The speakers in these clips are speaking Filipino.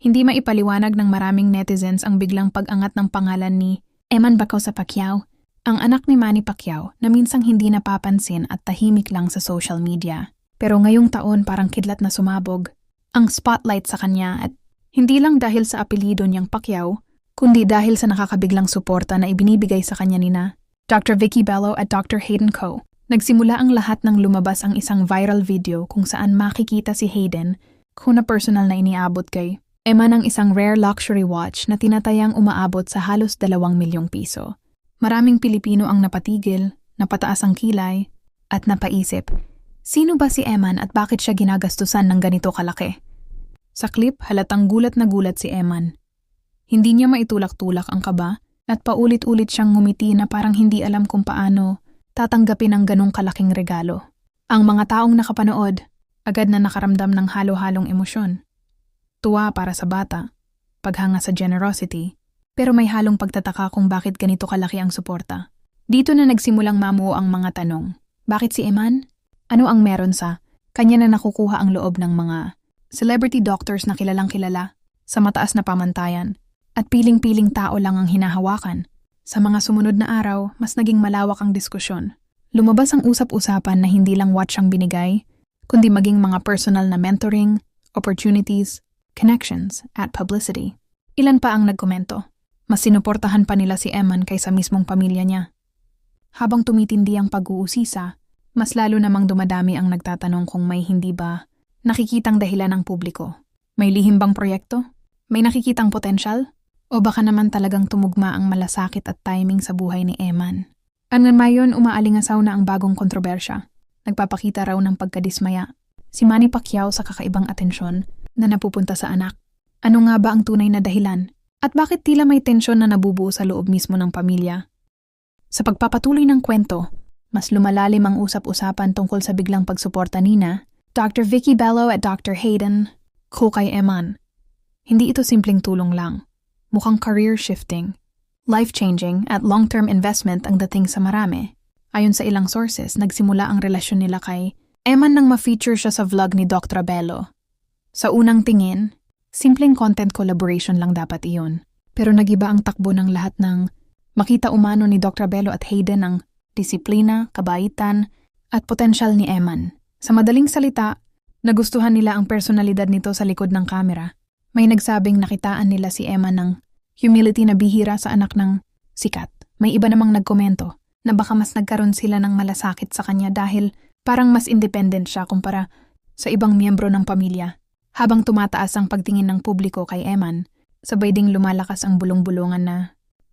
Hindi maipaliwanag ng maraming netizens ang biglang pag-angat ng pangalan ni Eman Bacosa Pacquiao, ang anak ni Manny Pacquiao na minsang hindi napapansin at tahimik lang sa social media. Pero ngayong taon parang kidlat na sumabog ang spotlight sa kanya at hindi lang dahil sa apelido niyang Pacquiao, kundi dahil sa nakakabiglang suporta na ibinibigay sa kanya nina Dr. Vicky Bello at Dr. Hayden Coe. Nagsimula ang lahat ng lumabas ang isang viral video kung saan makikita si Hayden kung na personal na iniabot kay Emma ng isang rare luxury watch na tinatayang umaabot sa halos dalawang milyong piso. Maraming Pilipino ang napatigil, napataas ang kilay, at napaisip, sino ba si Eman at bakit siya ginagastusan ng ganito kalaki? Sa clip, halatang gulat na gulat si Eman. Hindi niya maitulak-tulak ang kaba at paulit-ulit siyang ngumiti na parang hindi alam kung paano tatanggapin ang ganong kalaking regalo. Ang mga taong nakapanood, agad na nakaramdam ng halo-halong emosyon. Tuwa para sa bata, paghanga sa generosity, pero may halong pagtataka kung bakit ganito kalaki ang suporta. Dito na nagsimulang mamuo ang mga tanong. Bakit si Eman? Ano ang meron sa kanya na nakukuha ang loob ng mga celebrity doctors na kilalang kilala sa mataas na pamantayan at piling-piling tao lang ang hinahawakan? Sa mga sumunod na araw, mas naging malawak ang diskusyon. Lumabas ang usap-usapan na hindi lang watch ang binigay, kundi maging mga personal na mentoring, opportunities, connections, at publicity. Ilan pa ang nagkomento? Mas sinuportahan pa nila si Eman kaysa mismong pamilya niya. Habang tumitindi ang pag-uusisa, mas lalo namang dumadami ang nagtatanong kung may hindi ba nakikitang dahilan ng publiko. May lihim bang proyekto? May nakikitang potensyal? O baka naman talagang tumugma ang malasakit at timing sa buhay ni Eman? Hanggang mayon umaalingasaw na ang bagong kontrobersya. Nagpapakita raw ng pagkadismaya. Si Manny Pacquiao sa kakaibang atensyon na napupunta sa anak. Ano nga ba ang tunay na dahilan? At bakit tila may tensyon na nabubuo sa loob mismo ng pamilya? Sa pagpapatuloy ng kwento, mas lumalalim ang usap-usapan tungkol sa biglang pagsuporta nina, Dr. Vicky Bello at Dr. Hayden, Kukay Eman. Hindi ito simpleng tulong lang. Mukhang career shifting, life-changing at long-term investment ang dating sa marami. Ayon sa ilang sources, nagsimula ang relasyon nila kay Eman nang ma-feature siya sa vlog ni Dr. Bello sa unang tingin, simpleng content collaboration lang dapat iyon. Pero nagiba ang takbo ng lahat ng makita umano ni Dr. Bello at Hayden ang disiplina, kabaitan, at potensyal ni Eman. Sa madaling salita, nagustuhan nila ang personalidad nito sa likod ng kamera. May nagsabing nakitaan nila si Eman ng humility na bihira sa anak ng sikat. May iba namang nagkomento na baka mas nagkaroon sila ng malasakit sa kanya dahil parang mas independent siya kumpara sa ibang miyembro ng pamilya. Habang tumataas ang pagtingin ng publiko kay Eman, sabay ding lumalakas ang bulong-bulungan na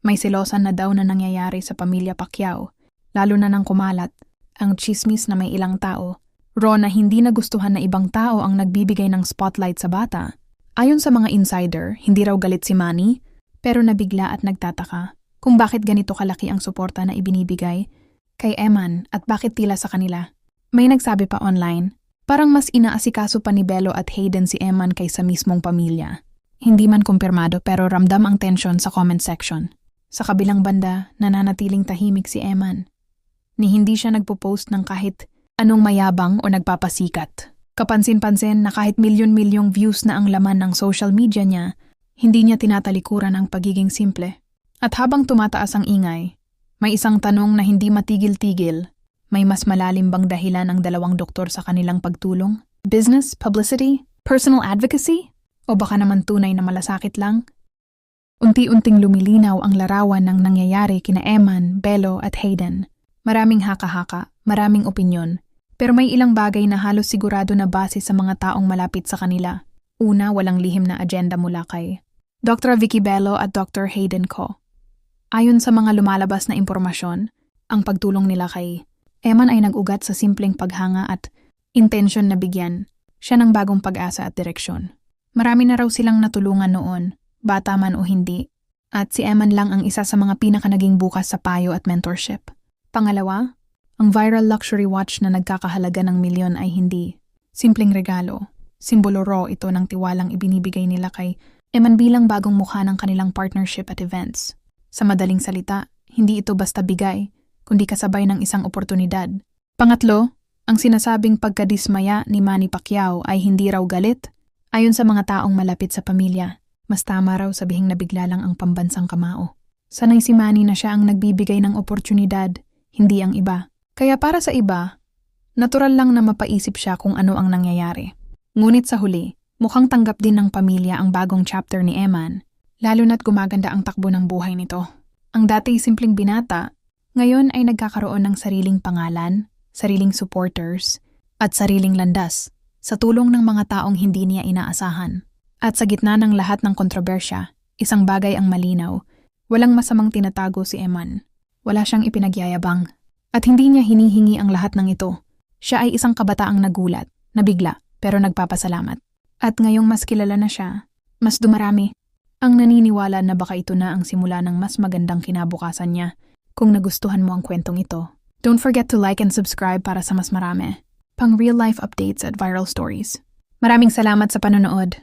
may silosan na daw na nangyayari sa pamilya Pacquiao, lalo na nang kumalat ang chismis na may ilang tao, raw na hindi nagustuhan na ibang tao ang nagbibigay ng spotlight sa bata. Ayon sa mga insider, hindi raw galit si Manny, pero nabigla at nagtataka kung bakit ganito kalaki ang suporta na ibinibigay kay Eman at bakit tila sa kanila. May nagsabi pa online Parang mas inaasikaso pa ni Bello at Hayden si Eman kaysa mismong pamilya. Hindi man kumpirmado pero ramdam ang tensyon sa comment section. Sa kabilang banda, nananatiling tahimik si Eman. Ni hindi siya nagpo-post ng kahit anong mayabang o nagpapasikat. Kapansin-pansin na kahit milyon-milyong views na ang laman ng social media niya, hindi niya tinatalikuran ang pagiging simple. At habang tumataas ang ingay, may isang tanong na hindi matigil-tigil may mas malalim bang dahilan ang dalawang doktor sa kanilang pagtulong? Business, publicity, personal advocacy? O baka naman tunay na malasakit lang? Unti-unting lumilinaw ang larawan ng nangyayari kina Eman, Bello at Hayden. Maraming haka-haka, maraming opinyon, pero may ilang bagay na halos sigurado na base sa mga taong malapit sa kanila. Una, walang lihim na agenda mula kay Dr. Vicky Bello at Dr. Hayden Co. Ayon sa mga lumalabas na impormasyon, ang pagtulong nila kay Eman ay nag-ugat sa simpleng paghanga at intensyon na bigyan siya ng bagong pag-asa at direksyon. Marami na raw silang natulungan noon, bata man o hindi, at si Eman lang ang isa sa mga pinaka naging bukas sa payo at mentorship. Pangalawa, ang viral luxury watch na nagkakahalaga ng milyon ay hindi simpleng regalo. Simbolo raw ito ng tiwalang ibinibigay nila kay Eman bilang bagong mukha ng kanilang partnership at events. Sa madaling salita, hindi ito basta bigay, kundi kasabay ng isang oportunidad. Pangatlo, ang sinasabing pagkadismaya ni Manny Pacquiao ay hindi raw galit, Ayon sa mga taong malapit sa pamilya, mas tama raw sabihing nabigla lang ang pambansang kamao. Sanay si Manny na siya ang nagbibigay ng oportunidad, hindi ang iba. Kaya para sa iba, natural lang na mapaisip siya kung ano ang nangyayari. Ngunit sa huli, mukhang tanggap din ng pamilya ang bagong chapter ni Eman, lalo na't gumaganda ang takbo ng buhay nito. Ang dati simpleng binata, ngayon ay nagkakaroon ng sariling pangalan, sariling supporters, at sariling landas sa tulong ng mga taong hindi niya inaasahan. At sa gitna ng lahat ng kontrobersya, isang bagay ang malinaw, walang masamang tinatago si Eman. Wala siyang ipinagyayabang. At hindi niya hinihingi ang lahat ng ito. Siya ay isang kabataang nagulat, nabigla, pero nagpapasalamat. At ngayong mas kilala na siya, mas dumarami. Ang naniniwala na baka ito na ang simula ng mas magandang kinabukasan niya. Kung nagustuhan mo ang kwentong ito, don't forget to like and subscribe para sa mas marami. Pang real life updates at viral stories. Maraming salamat sa panonood.